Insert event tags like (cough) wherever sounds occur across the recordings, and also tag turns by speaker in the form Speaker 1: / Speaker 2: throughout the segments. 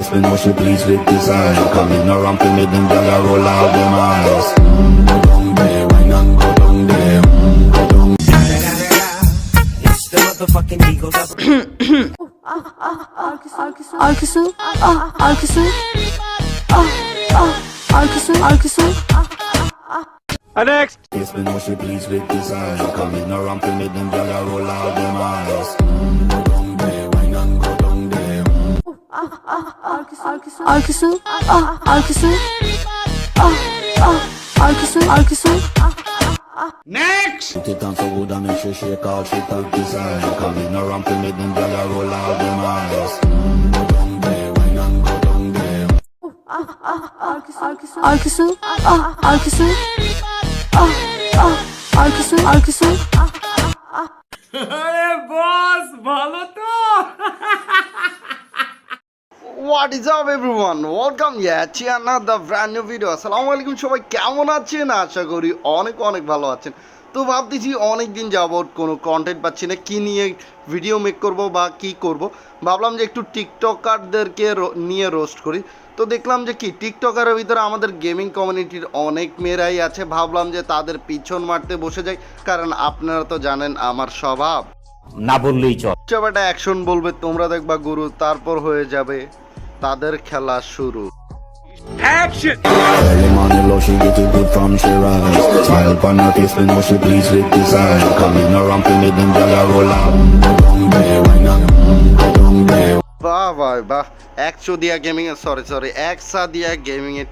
Speaker 1: Spin what she please with design. Coming around to me, them gyal roll out them eyes. Mm, go down there, wine and go down there. Mm, go down
Speaker 2: It's the motherfucking Eagle Double.
Speaker 3: Arkası, arkası, arkası, arkası,
Speaker 1: Spin what she please with design. Coming around to me, them gyal a roll out them eyes.
Speaker 3: Arkası, arkası, ah, arkası, ah, ah, arkası, arkası,
Speaker 1: Put it on so good and make sure shake out she top design. Coming around to me, them a roll out them eyes. Go down there, wine and go down there.
Speaker 3: arkası, arkası, ah, arkası, ah, ah, arkası, arkası, (laughs)
Speaker 4: what is up everyone welcome ইয়াচ্ছি আনাদা brand new video আসসালামু আলাইকুম সবাই কেমন আছেন? আশা করি অনেক অনেক ভালো আছেন। তো ভাবতেছি অনেক দিন যাবৎ কোনো কন্টেন্ট পাচ্ছি না। কী নিয়ে ভিডিও মেক করব বা কি করব? ভাবলাম যে একটু টিকটকারদেরকে নিয়ে রোস্ট করি। তো দেখলাম যে কি টিকটকারের ভিতরে আমাদের গেমিং কমিউনিটির অনেক মেয়েরাই আছে। ভাবলাম যে তাদের পিছন মারতে বসে যাই কারণ আপনারা তো জানেন আমার স্বভাব।
Speaker 5: না বললেই চল।
Speaker 4: চাপাটা অ্যাকশন বলবে তোমরা দেখবা গুরু তারপর হয়ে যাবে। তাদের খেলা শুরু।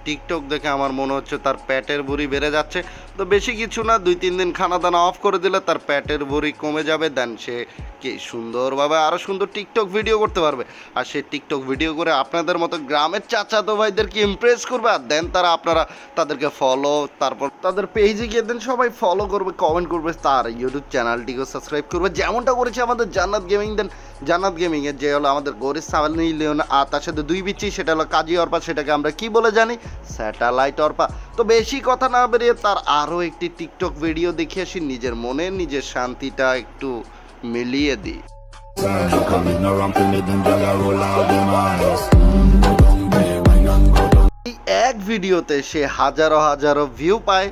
Speaker 4: টিকটক দেখে আমার মনে হচ্ছে তার প্যাটের ভুড়ি বেড়ে যাচ্ছে। তো বেশি কিছু না দুই তিন দিন খানা দানা অফ করে দিলে তার প্যাটের ভুড়ি কমে যাবে দেন সে কি সুন্দরভাবে আরও সুন্দর টিকটক ভিডিও করতে পারবে। আর সে টিকটক ভিডিও করে আপনাদের মতো গ্রামের চাচাতো ভাইদেরকে ইমপ্রেস করবে, আর দেন তারা আপনারা তাদেরকে ফলো তারপর তাদের পেজে গিয়ে দেন সবাই ফলো করবে কমেন্ট করবে, তার ইউটিউব চ্যানেলটিকেও সাবস্ক্রাইব করবে। যেমনটা করেছে আমাদের জান্নাত গেমিং দেন জান্নাত গেমিং এর যে হলো আমাদের গরিস সাবানি লিওন, আর তার সাথে দুই বিচি সেটা হলো কাজী অর্পা, সেটাকে আমরা কি বলে জানি? স্যাটেলাইট অর্পা। তো বেশি কথা না বেরিয়ে তার আরও একটি টিকটক ভিডিও দেখে আসি, নিজের মনে নিজের শান্তিটা একটু মিলিয়ে দি এক ভিডিওতে সে হাজারো হাজারো ভিউ পায়,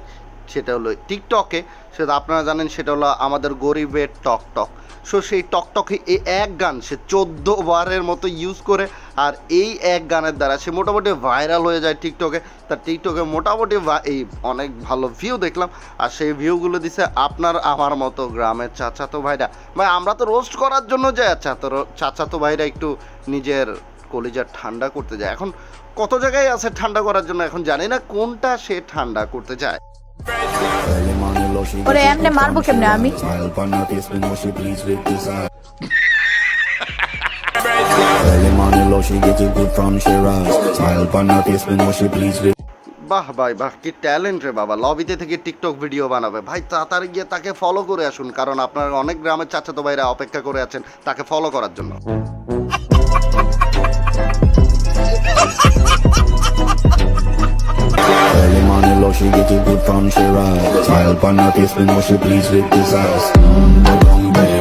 Speaker 4: সেটা হলো টিকটকে সেটা আপনারা জানেন, সেটা হলো আমাদের গরিবের টকটক সো সেই টকটকে এই এক গান সে চোদ্দ বারের মতো ইউজ করে আর এই এক গানের দ্বারা সে মোটামুটি ভাইরাল হয়ে যায় টিকটকে তার টিকটকে মোটামুটি এই অনেক ভালো ভিউ দেখলাম। আর সেই ভিউগুলো দিছে আপনার আমার মতো গ্রামের চাচাতো ভাইরা। ভাই, আমরা তো রোস্ট করার জন্য যাই চাচাতো চাচাতো ভাইরা একটু নিজের কলিজা ঠান্ডা করতে যায়। এখন কত জায়গায় আছে ঠান্ডা করার জন্য এখন জানি না কোনটা সে ঠান্ডা করতে যায়
Speaker 3: ওরে, এমনে মারবো কেমনে আমি?
Speaker 4: বাহ ভাই বাহ, কি ট্যালেন্ট রে বাবা। লবিতে থেকে টিকটক ভিডিও বানাবে। ভাই, তাড়াতাড়ি গিয়ে তাকে ফলো করে আসুন, কারণ আপনার অনেক গ্রামের চাচাতো ভাইরা অপেক্ষা করে আছেন তাকে ফলো করার জন্য।
Speaker 1: from hope Smile upon her face, we know she pleased with this ass mm,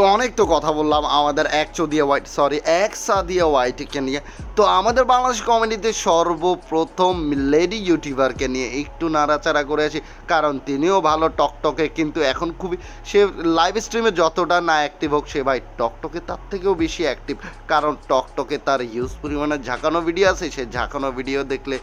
Speaker 4: তো অনেক তো কথা বললাম, আমাদের এক চোদিয়া হোয়াইট সরি এক সাদিয়া হোয়াইটকে নিয়ে। তো আমাদের বাংলাদেশ কমেডিতে সর্বপ্রথম লেডি ইউটিউবারকে নিয়ে একটু নাড়াচাড়া করে আছি কারণ তিনিও ভালো টকটকে, কিন্তু এখন খুবই, সে লাইভ স্ট্রিমে যতটা না অ্যাক্টিভ হোক, সে ভাই টকটকে তার থেকেও বেশি অ্যাক্টিভ কারণ টকটকে তার হিউজ পরিমাণে ঝাঁকানো ভিডিও আছে, সে ঝাঁকানো ভিডিও দেখলে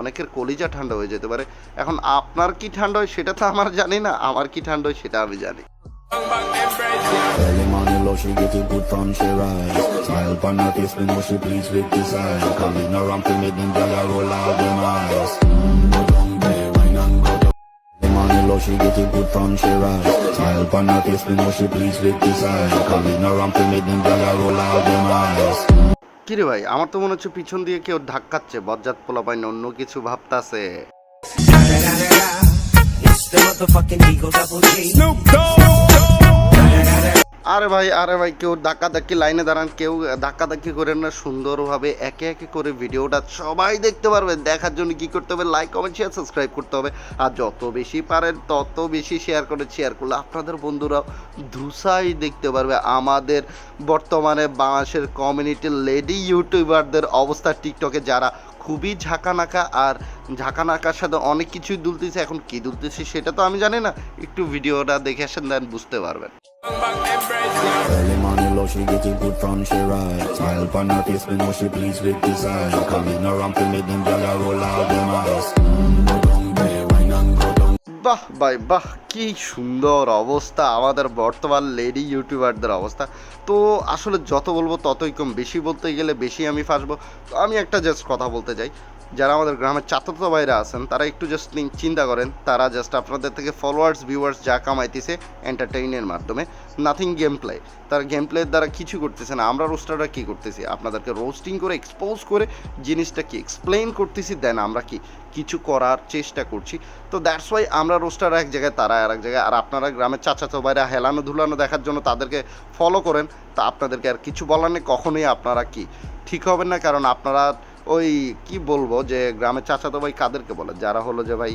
Speaker 4: অনেকের কলিজা ঠান্ডা হয়ে যেতে পারে। এখন আপনার কি ঠান্ডা হয় সেটা তো আমার জানি না, আমার কি ঠান্ডা হয় সেটা আমি জানি।
Speaker 1: Early morning low, she get it good from she rise. Smile upon her face when what she please with design. Coming around to me, them gyal roll out them eyes. Mm, go down there, wine and go down. Early morning low, she get it good from she rise. Smile upon her face when what she please with design. Coming around to me, them gyal roll out them eyes.
Speaker 4: কিরে ভাই আমার তো মনে হচ্ছে পিছন দিয়ে কেউ ধাক্কাচ্ছে বজ্জাত পোলা পাইন অন্য কিছু ভাবতাছে
Speaker 2: It's the
Speaker 4: আরে ভাই আরে ভাই, কেউ ধাক্কা ধাক্কি লাইনে দাঁড়ান, কেউ ধাক্কা ধাক্কি করেন না। সুন্দরভাবে একে একে করে ভিডিওটা সবাই দেখতে পারবে। দেখার জন্য কি করতে হবে? লাইক কমেন্ট শেয়ার সাবস্ক্রাইব করতে হবে। আর যত বেশি পারেন, তত বেশি শেয়ার করে শেয়ার করলে আপনাদের বন্ধুরাও ধুসাই দেখতে পারবে। আমাদের বর্তমানে বাংলাদেশের কমিউনিটির লেডি ইউটিউবারদের অবস্থা টিকটকে যারা খুবই ঝাঁকানাকা আর ঝাঁকানাকার সাথে অনেক কিছুই দুলতেছে, এখন কি দুলতেছে সেটা তো আমি জানি না। একটু ভিডিওটা দেখে আসেন দেন বুঝতে পারবেন।
Speaker 1: Early morning love, she get it good from she rise. Smile on her face, me know she pleased with this eye. Coming around to make them gyal roll out them eyes. Mm, go down there, wine and go down.
Speaker 4: বাহ ভাই বাহ কি সুন্দর অবস্থা আমাদের বর্তমান lady ইউটিউবারদের অবস্থা তো আসলে যত বলব ততই কম বেশি বলতে গেলে বেশি আমি ফাঁসবো তো আমি একটা জাস্ট কথা বলতে চাই যারা আমাদের গ্রামের চাচাতো ভাইরা আছেন, তারা একটু জাস্ট চিন্তা করেন। তারা জাস্ট আপনাদের থেকে ফলোয়ার্স ভিউয়ার্স যা কামাইতেছে এন্টারটেইনের মাধ্যমে নাথিং গেম প্লে তার গেম প্লের দ্বারা কিছু করতেছে না। আমরা রোস্টাররা কী করতেছি? আপনাদেরকে রোস্টিং করে এক্সপোজ করে জিনিসটা কি? এক্সপ্লেইন করতেছি দেন আমরা কি? কিছু করার চেষ্টা করছি। তো দ্যাটস ওয়াই আমরা রোস্টার এক জায়গায়, তারা আর এক জায়গায়। আর আপনারা গ্রামের চাচাতো ভাইরা হেলানো ধুলানো দেখার জন্য তাদেরকে ফলো করেন। তা আপনাদেরকে আর কিছু বলার নেই, কখনোই আপনারা কি? ঠিক হবেন না, কারণ আপনারা ওই কি বলব যে গ্রামের চাচাতো ভাই কাদেরকে বলে? যারা হলো যে ভাই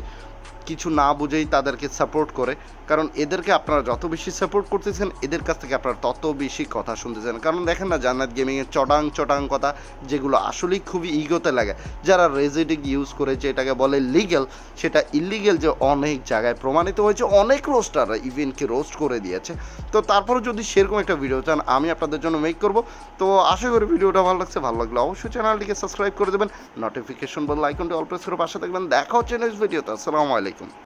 Speaker 4: কিছু না বুঝেই তাদেরকে সাপোর্ট করে। কারণ এদেরকে আপনারা যত বেশি সাপোর্ট করতেছেন, এদের কাছ থেকে আপনারা তত বেশি কথা শুনতেছেন। কারণ দেখেন না, জান্নাত গেমিংয়ের চটাং চটাং কথা, যেগুলো আসলেই খুবই ইগোতে লাগে। যারা রেজিডিক ইউজ করে যেটাকে বলে লিগেল সেটা ইলিগেল যে অনেক জায়গায় প্রমাণিত হয়েছে, অনেক রোস্টাররা ইভেন কি রোস্ট করে দিয়েছে। তো তারপরে যদি সেরকম একটা ভিডিও চান, আমি আপনাদের জন্য মেক করব। তো আশা করি ভিডিওটা ভালো লাগছে। ভালো লাগলে অবশ্যই চ্যানেলটিকে সাবস্ক্রাইব করে দেবেন। নোটিফিকেশন বল আইকনটি অল প্রেস করে পাশে থাকবেন। দেখা হচ্ছে নেক্সট ভিডিওতে আসসালামু আলাইকুম